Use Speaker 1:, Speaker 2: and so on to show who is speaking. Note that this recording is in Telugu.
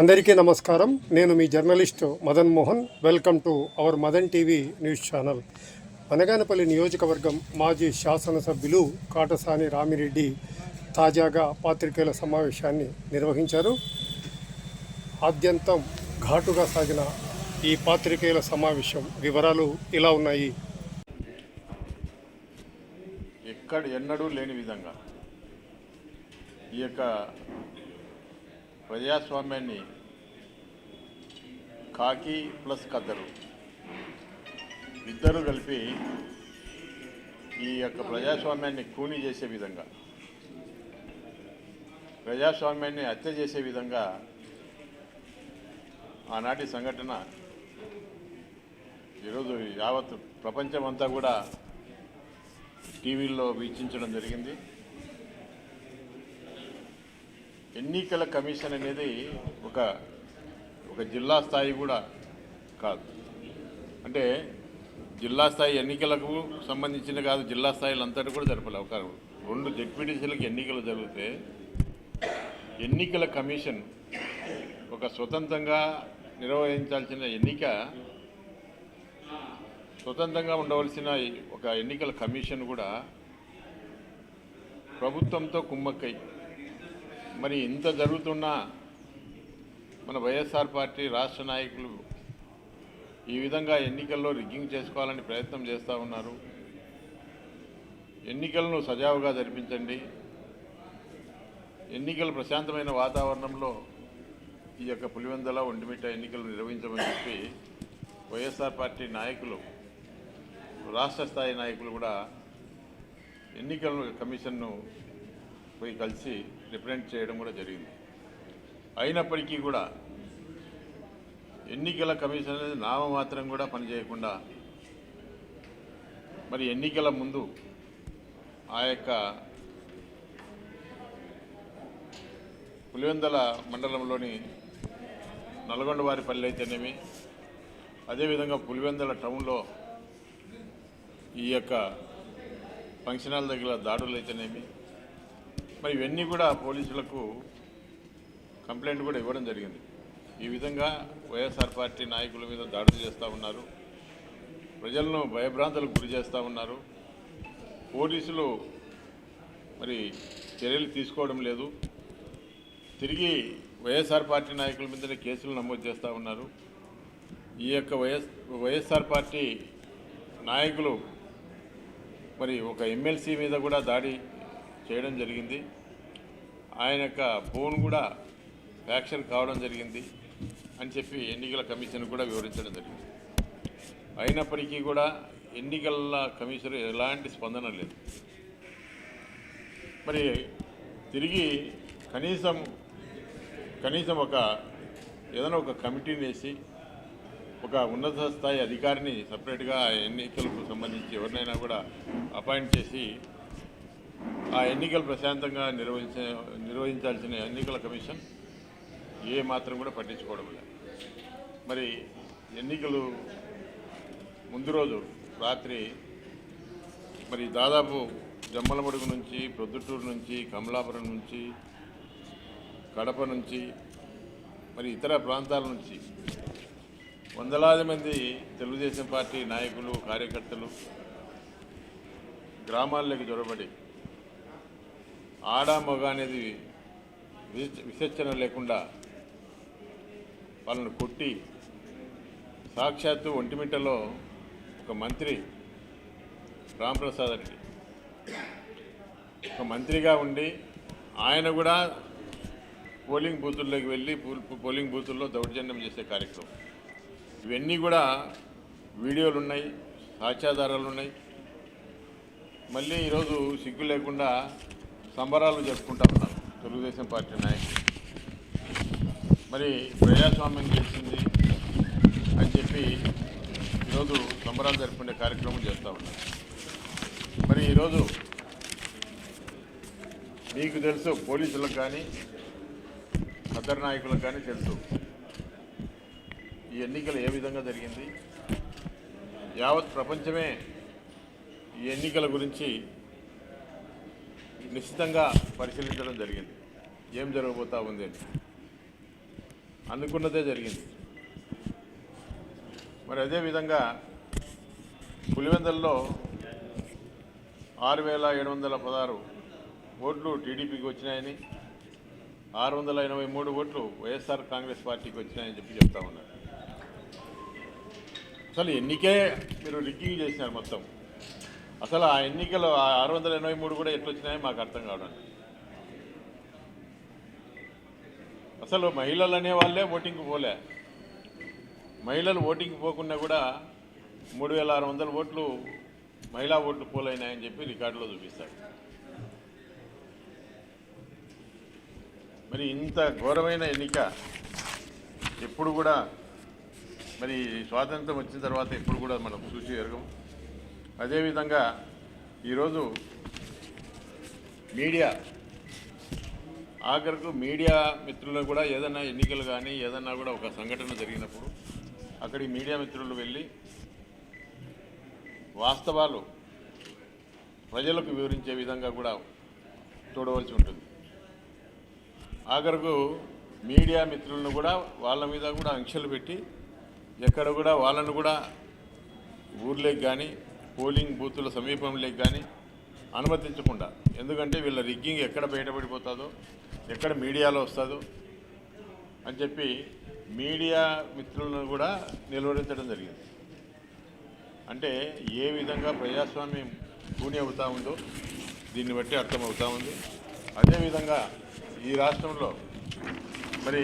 Speaker 1: అందరికీ నమస్కారం. నేను మీ journalist Madan Mohan. Welcome to our Madan TV news channel. Anaganapalli నియోజకవర్గం మాజీ శాసనసభ్యులు కాటసాని రామిరెడ్డి తాజాగా పాత్రికేయుల సమావేశాన్ని నిర్వహించారు. ఆద్యంతం ఘాటుగా సాగిన ఈ పాత్రికేయుల సమావేశం వివరాలు ఇలా ఉన్నాయి.
Speaker 2: ఎక్కడ ఎన్నడూ లేని విధంగా ఈ యొక్క ప్రజాస్వామ్యాన్ని కాకి ప్లస్ కద్దరు. ఇద్దరు కలిపి ఈ యొక్క ప్రజాస్వామ్యాన్ని కూని చేసే విధంగా ప్రజాస్వామ్యాన్ని హత్య చేసే విధంగా ఆనాటి సంఘటన ఈరోజు యావత్ ప్రపంచమంతా కూడా టీవీల్లో వీక్షించడం జరిగింది. ఎన్నికల కమిషన్ అనేది ఒక ఒక జిల్లా స్థాయి కూడా కాదు. అంటే జిల్లా స్థాయి ఎన్నికలకు సంబంధించిన కాదు జిల్లా స్థాయిలు అంతటి కూడా జరపలే. ఒక రెండు జడ్పీటీసీలకు ఎన్నికలు జరిగితే ఎన్నికల కమిషన్ ఒక స్వతంత్రంగా నిర్వహించాల్సిన ఎన్నిక స్వతంత్రంగా ఉండవలసిన ఒక ఎన్నికల కమిషన్ కూడా ప్రభుత్వంతో కుమ్మక్కై మరి ఇంత జరుగుతున్నా మన వైఎస్ఆర్ పార్టీ రాష్ట్ర నాయకులు ఈ విధంగా ఎన్నికల్లో రిగ్గింగ్ చేసుకోవాలని ప్రయత్నం చేస్తూ ఉన్నారు. ఎన్నికలను సజావుగా జరిపించండి. ఎన్నికలు ప్రశాంతమైన వాతావరణంలో ఈ యొక్క పులివెందల ఒంటిమిట్ట ఎన్నికలు నిర్వహించమని చెప్పి వైఎస్ఆర్ పార్టీ నాయకులు రాష్ట్ర స్థాయి నాయకులు కూడా ఎన్నికల కమిషన్ను పోయి కలిసి రిప్రజెంట్ చేయడం కూడా జరిగింది. అయినప్పటికీ కూడా ఎన్నికల కమిషన్ అనేది నామమాత్రం కూడా పనిచేయకుండా మరి ఎన్నికల ముందు ఆ యొక్క పులివెందల మండలంలోని నల్గొండవారిపల్లి అయితేనేమి అదేవిధంగా పులివెందల టౌన్లో ఈ యొక్క ఫంక్షన్ హాల్ దగ్గర దాడులు అయితేనేమి మరి ఇవన్నీ కూడా పోలీసులకు కంప్లైంట్ కూడా ఇవ్వడం జరిగింది. ఈ విధంగా వైఎస్ఆర్ పార్టీ నాయకుల మీద దాడులు చేస్తూ ఉన్నారు. ప్రజలను భయభ్రాంతులకు గురి చేస్తూ ఉన్నారు. పోలీసులు మరి చర్యలు తీసుకోవడం లేదు. తిరిగి వైఎస్ఆర్ పార్టీ నాయకుల మీదనే కేసులు నమోదు చేస్తూ ఉన్నారు. ఈ యొక్క వైఎస్ వైఎస్ఆర్ పార్టీ నాయకులు మరి ఒక ఎమ్మెల్సీ మీద కూడా దాడి చేయడం జరిగింది. ఆయన యొక్క ఫోన్ కూడా యాక్షన్ కావడం జరిగింది అని చెప్పి ఎన్నికల కమిషన్ కూడా వివరించడం జరిగింది. అయినప్పటికీ కూడా ఎన్నికల కమిషన్ ఎలాంటి స్పందన లేదు. మరి తిరిగి కనీసం కనీసం ఒక ఏదైనా ఒక కమిటీని వేసి ఒక ఉన్నత స్థాయి అధికారిని సపరేట్గా ఎన్నికలకు సంబంధించి ఎవరినైనా కూడా అపాయింట్ చేసి ఆ ఎన్నికలు ప్రశాంతంగా నిర్వహించ నిర్వహించాల్సిన ఎన్నికల కమిషన్ ఏ మాత్రం కూడా పట్టించుకోవడం లేదు. మరి ఎన్నికలు ముందు రోజు రాత్రి మరి దాదాపు జమ్మలమడుగు నుంచి ప్రొద్దుటూరు నుంచి కమలాపురం నుంచి కడప నుంచి మరి ఇతర ప్రాంతాల నుంచి వందలాది మంది తెలుగుదేశం పార్టీ నాయకులు కార్యకర్తలు గ్రామాల్లోకి జొరబడి ఆడ మగ అనేది విసర్చన లేకుండా వాళ్ళను కొట్టి సాక్షాత్తు ఒంటిమిట్టలో ఒక మంత్రి రాంప్రసాద్ రెడ్డి. ఒక మంత్రిగా ఉండి ఆయన కూడా పోలింగ్ బూతుల్లోకి వెళ్ళి పోలింగ్ బూతుల్లో దౌర్జన్యం చేసే కార్యక్రమం. ఇవన్నీ కూడా వీడియోలు ఉన్నాయి సాక్ష్యాధారాలు ఉన్నాయి. మళ్ళీ ఈరోజు సిగ్గు లేకుండా సంబరాలు జరుపుకుంటా ఉన్నారు తెలుగుదేశం పార్టీ నాయకులు. మరి ప్రజాస్వామ్యం గెలిచింది అని చెప్పి ఈరోజు సంబరాలు జరుపుకునే కార్యక్రమం చేస్తూ ఉన్నారు మరి ఈరోజు మీకు తెలుసు పోలీసులకు కానీ ఇతర నాయకులకు కానీ తెలుసు. ఈ ఎన్నికలు ఏ విధంగా జరిగింది? యావత్ ప్రపంచమే ఈ ఎన్నికల గురించి నిశ్చితంగా పరిశీలించడం జరిగింది. ఏం జరగబోతా ఉంది అని. అనుకున్నదే జరిగింది. మరి అదేవిధంగా పులివెందల్లో ఆరు వేల ఏడు వందల పదహారు ఓట్లు టీడీపీకి వచ్చినాయని ఆరు వందల ఎనభై మూడు ఓట్లు వైఎస్ఆర్ కాంగ్రెస్ పార్టీకి వచ్చినాయని చెప్పి చెప్తా ఉన్నారు. అసలు ఎన్నికే మీరు రిగ్గింగ్ చేసినారు మొత్తం? అసలు ఆ ఎన్నికలు ఆరు వందల ఎనభై మూడు కూడా ఎట్లొచ్చినాయో మాకు అర్థం కావడం అసలు మహిళలు అనే వాళ్ళే ఓటింగ్కి పోలే. మహిళలు ఓటింగ్కి పోకుండా కూడా మూడు వేల ఆరు వందల ఓట్లు మహిళా ఓట్లు పోలైనాయని చెప్పి రికార్డులో చూపిస్తారు. మరి ఇంత ఘోరమైన ఎన్నిక ఎప్పుడు కూడా మరి స్వాతంత్రం వచ్చిన తర్వాత ఎప్పుడు కూడా మనం చూసి ఎరగం అదేవిధంగా ఈరోజు మీడియా ఆఖరకు మీడియా మిత్రులు కూడా ఏదైనా ఎన్నికలు కానీ ఏదన్నా కూడా ఒక సంఘటన జరిగినప్పుడు అక్కడి మీడియా మిత్రులు వెళ్ళి వాస్తవాలు ప్రజలకు వివరించే విధంగా కూడా చూడవలసి ఉంటుంది. ఆఖరకు మీడియా మిత్రులను కూడా వాళ్ళ మీద కూడా ఆంక్షలు పెట్టి ఎక్కడ కూడా వాళ్ళను కూడా ఊర్లోకి కానీ పోలింగ్ బూతుల సమీపంలోకి కానీ అనుమతించకుండా ఎందుకంటే వీళ్ళ రిగ్గింగ్ ఎక్కడ బయటపడిపోతుందో ఎక్కడ మీడియాలో వస్తుందో అని చెప్పి మీడియా మిత్రులను కూడా నిలువరించడం జరిగింది. అంటే ఏ విధంగా ప్రజాస్వామ్యం పూని అవుతా ఉందో దీన్ని బట్టి అర్థమవుతూ ఉంది. అదేవిధంగా ఈ రాష్ట్రంలో మరి